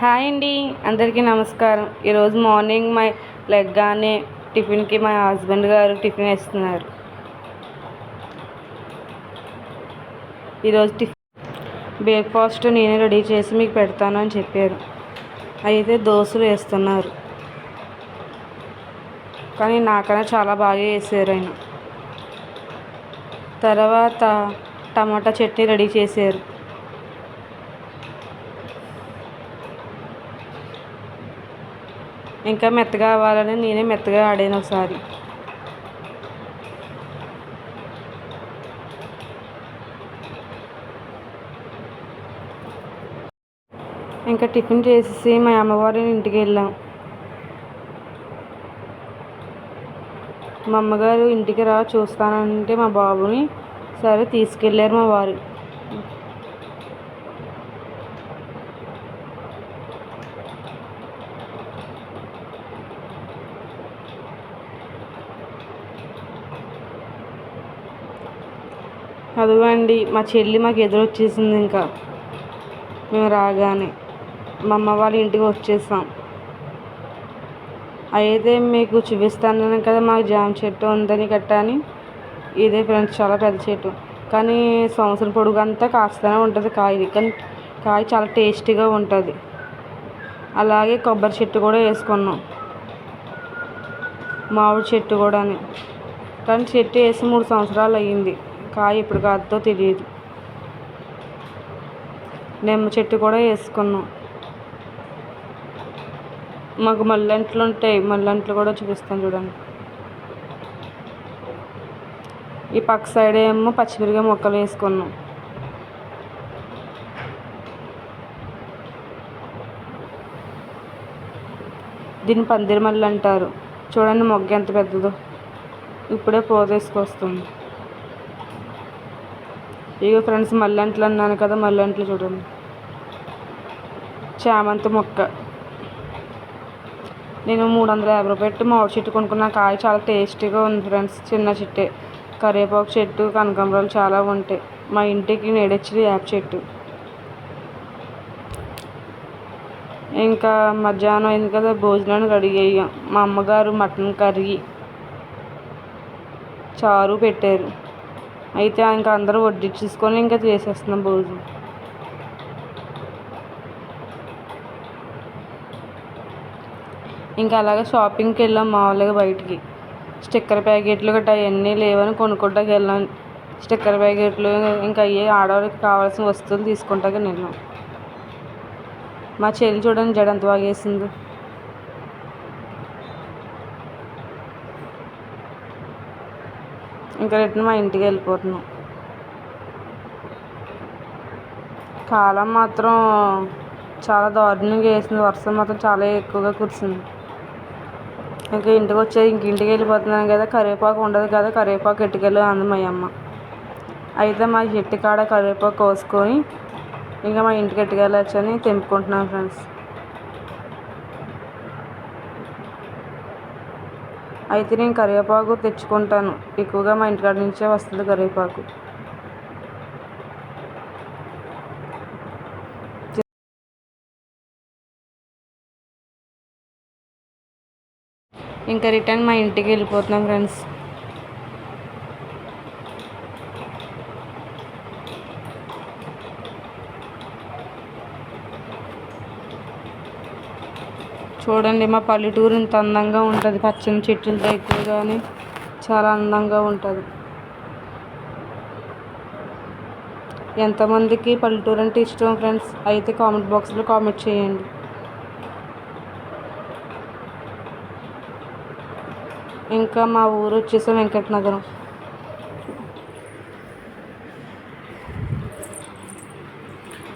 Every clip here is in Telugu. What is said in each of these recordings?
హాయ్ అండి అందరికీ నమస్కారం. ఈరోజు మార్నింగ్ మై లెగ్గానే టిఫిన్కి మా హస్బెండ్ గారు టిఫిన్ వేస్తున్నారు. ఈరోజు టిఫిన్ బ్రేక్ఫాస్ట్ నేనే రెడీ చేసి మీకు పెడతాను అని చెప్పారు. అయితే దోశలు వేస్తున్నారు. కానీ నాకన్నా చాలా బాగా వేసారు ఆయన. తర్వాత టమాటా చట్నీ రెడీ చేశారు. ఇంకా మెత్తగా అవ్వాలని నేనే మెత్తగా ఆడాను ఒకసారి. ఇంకా టిఫిన్ చేసేసి మా అమ్మవారి ఇంటికి వెళ్ళాం. మా అమ్మగారు ఇంటికి రా చూస్తానంటే మా బాబుని సరే తీసుకెళ్ళారు మా వారు. అదిగోండి మా చెల్లి మాకు ఎదురొచ్చేసింది ఇంకా. మేము రాగానే మా అమ్మ వాళ్ళ ఇంటికి వచ్చేసాం. అయితే మీకు చూపిస్తాను కదా మాకు జామ చెట్టు ఉందని గట్టా అని ఇదే ఫ్రెండ్స్ చాలా పెద్ద చెట్టు. కానీ సంవత్సరం పొడుగు అంతా కాస్తూనే ఉంటుంది కాయ. కానీ కాయ చాలా టేస్టీగా ఉంటుంది. అలాగే కొబ్బరి చెట్టు కూడా వేసుకున్నాం. మామిడి చెట్టు కూడా కానీ చెట్టు వేసి మూడు సంవత్సరాలు అయ్యింది. కాయ ఎప్పుడు కాదుతో తెలియదు నిమ్మ చెట్టు కూడా వేసుకున్నాం. మాకు మల్లెంట్లు ఉంటాయి మల్లెంట్లు కూడా చూపిస్తాను చూడండి. ఈ పక్క సైడ్ ఏమో పచ్చిమిరపకాయ మొక్కలు వేసుకున్నాం. దీన్ని పందిరి మల్లె అంటారు. చూడండి మొగ్గ ఎంత పెద్దదో. ఇప్పుడే పోదేసుకొస్తుంది. ఇక ఫ్రెండ్స్ మల్లెంట్లు అన్నాను కదా మల్లెంట్లు చూడండి. చామంతి మొక్క. నేను మూడు వందల యాభై రూపాయలు పెట్టి మామిడి చెట్టు కొనుక్కున్న. కాయ చాలా టేస్టీగా ఉంది ఫ్రెండ్స్ చిన్న చెట్టే. కరివేపాకు చెట్టు కనకాంబరాలు చాలా ఉంటాయి. మా ఇంటికి నేడొచ్చింది యాప్ చెట్టు. ఇంకా మధ్యాహ్నం అయింది కదా భోజనానికి రెడీ అయ్యాం మా అమ్మగారు మటన్ కర్రీ చారు పెట్టారు. అయితే ఇంకా అందరూ వడ్డించేసుకొని ఇంకా చేసేస్తున్నాం భోజనం. ఇంకా అలాగే షాపింగ్కి వెళ్ళాం మామూలుగా బయటికి. స్టిక్కర్ ప్యాకెట్లు గట్రా అవన్నీ లేవని కొనుక్కుంటాకి వెళ్ళాం. స్టిక్కర్ ప్యాకెట్లు ఇంకా అవి ఆడవాళ్ళకి కావాల్సిన వస్తువులు తీసుకుంటాక వెళ్ళాం. మా చెల్లి చూడండి జడంత బాగేసింది బాగా వేసిందో ఇంకా రిటర్న్ మా ఇంటికి వెళ్ళిపోతున్నాం. కాలం మాత్రం చాలా దారుణంగా వేసింది. వర్షం మాత్రం చాలా ఎక్కువగా కురిసింది. ఇంకా ఇంటికి వచ్చే ఇంక ఇంటికి వెళ్ళిపోతున్నాను కదా కరివేపాకు ఉండదు కదా కరివేపాకు ఎట్టుకెళ్ళు అంది మా అమ్మ. అయితే మా చెట్టు కాడ కరివేపాకు కోసుకొని ఇంకా మా ఇంటికి ఎట్టుకెళ్ళొచ్చని తెంపుకుంటున్నాను ఫ్రెండ్స్. అయితే నేను కరివేపాకు తెచ్చుకుంటాను. ఎక్కువగా మా ఇంటికాడ నుంచే వస్తుంది కరివేపాకు. ఇంకా రిటర్న్ మా ఇంటికి వెళ్ళిపోతున్నాం ఫ్రెండ్స్. చూడండి మా పల్లెటూరు ఇంత అందంగా ఉంటుంది. పచ్చని చెట్లతో ఎక్కువగానే చాలా అందంగా ఉంటుంది. ఎంతమందికి పల్లెటూరు అంటే ఇష్టం ఫ్రెండ్స్? అయితే కామెంట్ బాక్స్లో కామెంట్ చేయండి. ఇంకా మా ఊరు వచ్చేసి వెంకటనగరం.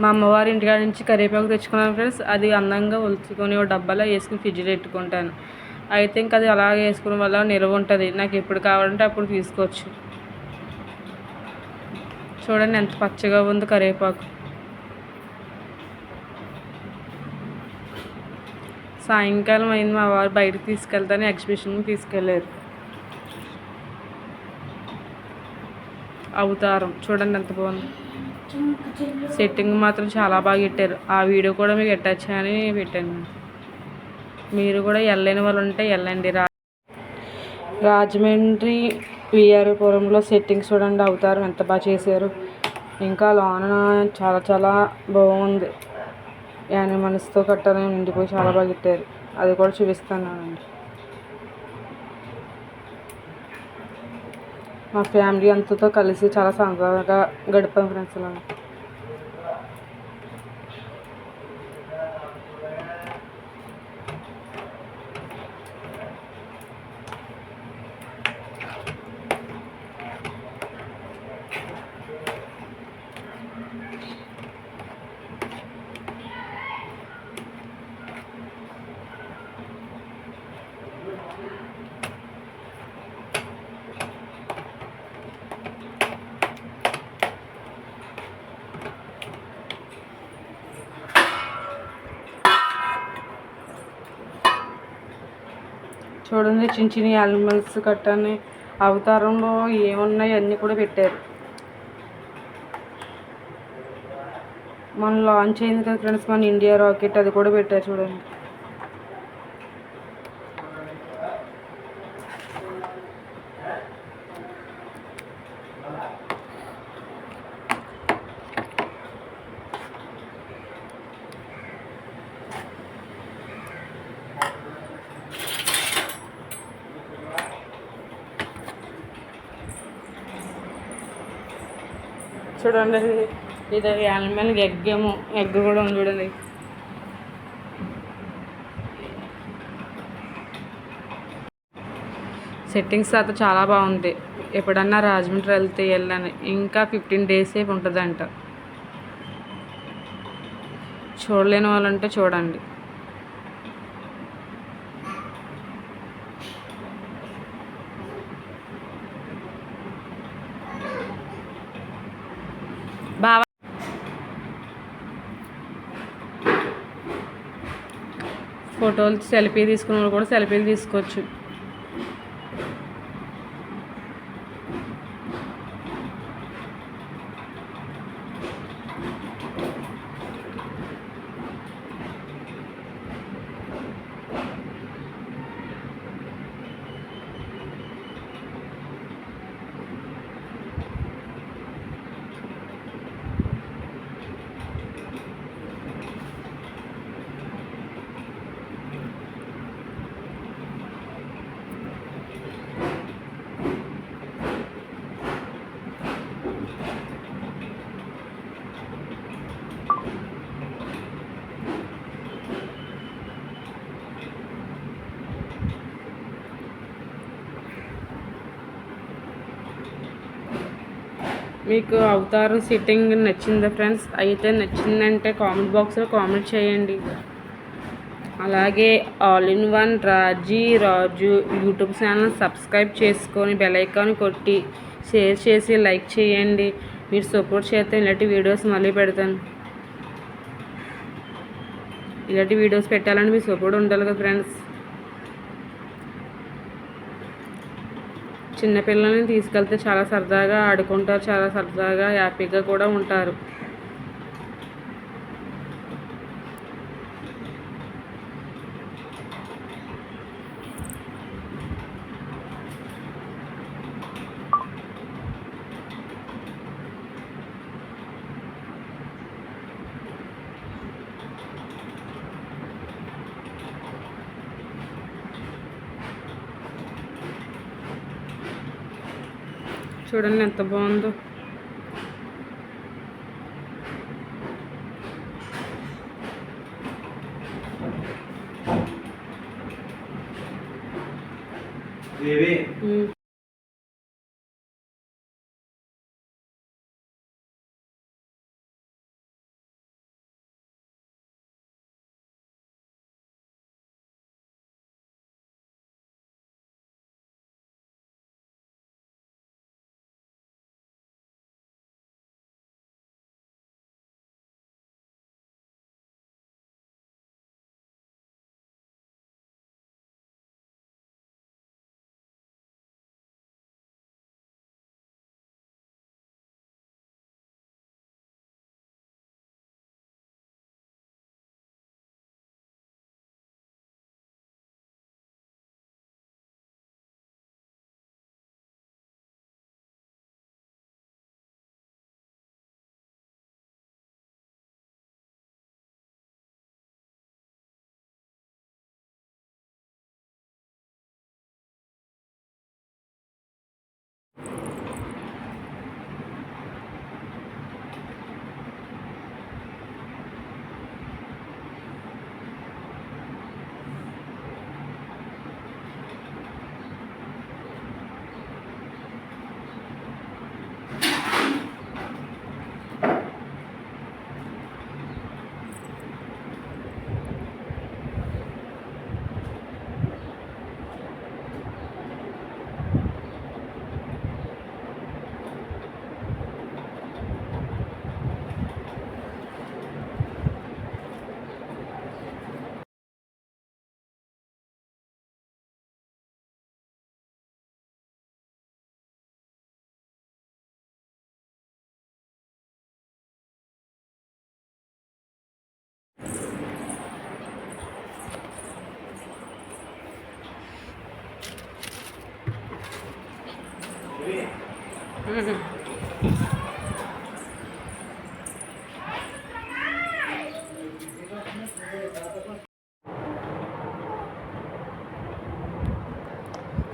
మా అమ్మవారి ఇంటికాడ నుంచి కరివేపాకు తెచ్చుకున్నాను ఫ్రెండ్స్ అది అందంగా ఒలుచుకొని ఒక డబ్బాలో వేసుకుని ఫ్రిడ్జ్లో పెట్టుకుంటాను. అయితే ఇంకా అది అలాగే వేసుకోవడం వల్ల నిల్వ ఉంటుంది. నాకు ఎప్పుడు కావాలంటే అప్పుడు తీసుకోవచ్చు. చూడండి ఎంత పచ్చగా ఉంది కరివేపాకు. సాయంకాలం అయింది మా వారు బయటకు తీసుకెళ్తాను ఎగ్జిబిషన్కి తీసుకెళ్ళారు అవతారం చూడండి ఎంత బాగుంది. సెట్టింగ్ మాత్రం చాలా బాగా పెట్టారు. ఆ వీడియో కూడా మీకు పెట్టచ్చు అని పెట్టాను. మీరు కూడా వెళ్ళలేని వాళ్ళు ఉంటే వెళ్ళండి రా రాజమండ్రి విఆర్పురంలో సెట్టింగ్స్ చూడండి అవతారం ఎంత బాగా చేశారు. ఇంకా లోన చాలా చాలా బాగుంది. యానిమల్స్తో కట్టాలని నిండిపోయి చాలా బాగా పెట్టారు. అది కూడా చూపిస్తానండి మా ఫ్యామిలీ అంతతో కలిసి చాలా సరదాగా గడిపాం ఫ్రెండ్స్ ఇలా చూడండి చిన్న చిన్న యానిమల్స్ కట్టని అవతారంలో ఏమున్నాయి అన్నీ కూడా పెట్టారు. మనం లాంచ్ అయింది కదా ఫ్రెండ్స్ మన ఇండియా రాకెట్ అది కూడా పెట్టారు చూడండి. చూడండి. ఇది- ఇది యానిమల్ ఎగ్ ఏమో ఎగ్ కూడా ఉంది చూడండి. సెట్టింగ్స్ అయితే చాలా బాగుంది ఎప్పుడన్నా రాజమండ్రి వెళ్తే వెళ్ళాను. ఇంకా ఫిఫ్టీన్ డేస్ సేపు ఉంటుందంట. చూడలేని వాళ్ళంటే చూడండి. బావా ఫోటోలు సెల్ఫీ తీసుకున్న వాళ్ళు కూడా సెల్ఫీలు తీసుకోవచ్చు. మీకు అవతారం సిట్టింగ్ నచ్చిందా ఫ్రెండ్స్ అయితే నచ్చిందంటే కామెంట్ బాక్స్లో కామెంట్ చేయండి. అలాగే all in one Raji Raju YouTube channel subscribe చేసుకొని బెలైకాన్ కొట్టి షేర్ చేసి లైక్ చేయండి. మీరు సపోర్ట్ చేస్తే ఇలాంటి వీడియోస్ మళ్ళీ పెడతాను. ఇలాంటి వీడియోస్ పెట్టాలని మీ సపోర్ట్ ఉండాలి కదా ఫ్రెండ్స్ చిన్నపిల్లల్ని తీసుకెళ్తే చాలా సరదాగా ఆడుకుంటారు చాలా సరదాగా హ్యాపీగా కూడా ఉంటారు. చూడండి ఎంత బాగుందో.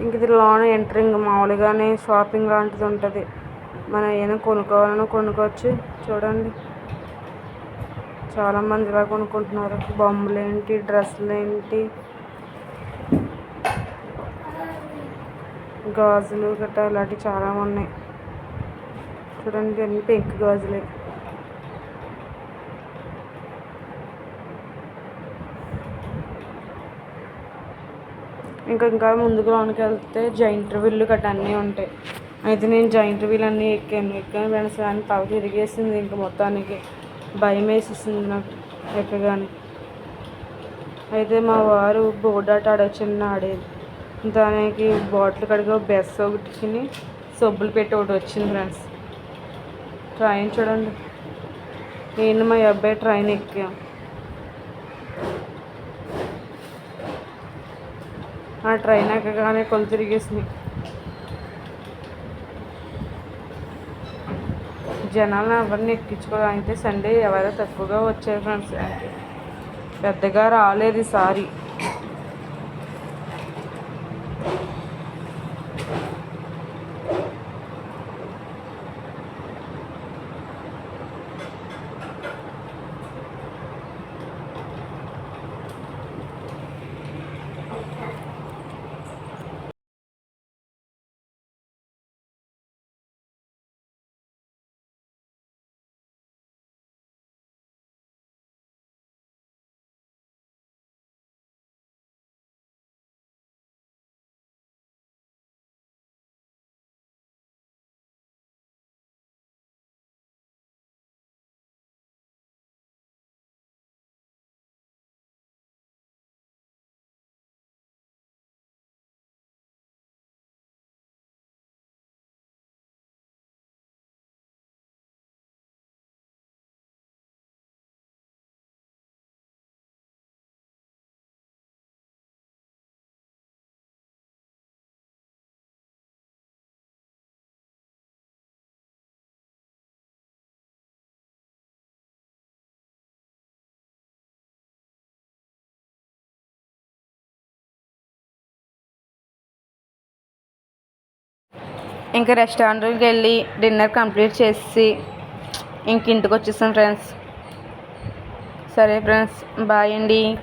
ఇంక ఇది లోన ఎంటరింగ్ మామూలుగానే షాపింగ్ లాంటిది ఉంటుంది. మనం ఏమైనా కొనుక్కోవాలన్నా కొనుక్కోవచ్చు. చూడండి. చాలామంది ఇలా కొనుక్కుంటున్నారు. బొమ్మలు ఏంటి డ్రెస్సులు ఏంటి గాజులు గట్రా ఇలాంటివి చాలా ఉన్నాయి. చూడండి అన్ని పెంక్ గాజులే. ఇంకా ఇంకా ముందుకు లోనికి వెళ్తే జైంట్ వీళ్ళు గట్రా అన్నీ ఉంటాయి. అయితే నేను జాయింట్ వీల్ అన్నీ ఎక్కాను. ఎక్కాను ఫ్రెండ్స్ కానీ తల తిరిగేసింది ఇంకా మొత్తానికి. భయం వేసేసింది నాకు ఎక్కగానే. అయితే మా వారు బోర్డు ఆట ఆడొచ్చిన ఆడేది. దానికి బాటిల్ కడిగి బెస్ ఒకటిని సబ్బులు పెట్టి ఒకటి వచ్చింది ఫ్రెండ్స్. ట్రైన్ చూడండి. నేను మా అబ్బాయి ట్రైన్ ఎక్కాం. ఆ ట్రైన్ ఎక్కగానే కొలు తిరిగేసింది. జనాలను ఎవరిని ఎక్కించుకోవాలంటే సండే ఎవరో తక్కువగా వచ్చారు ఫ్రెండ్స్ పెద్దగా రాలేదు ఈసారి ఇంకా రెస్టారెంట్కి వెళ్ళి డిన్నర్ కంప్లీట్ చేసి ఇంక ఇంటికి వచ్చేసాం ఫ్రెండ్స్ సరే ఫ్రెండ్స్ బాయ్ అండి.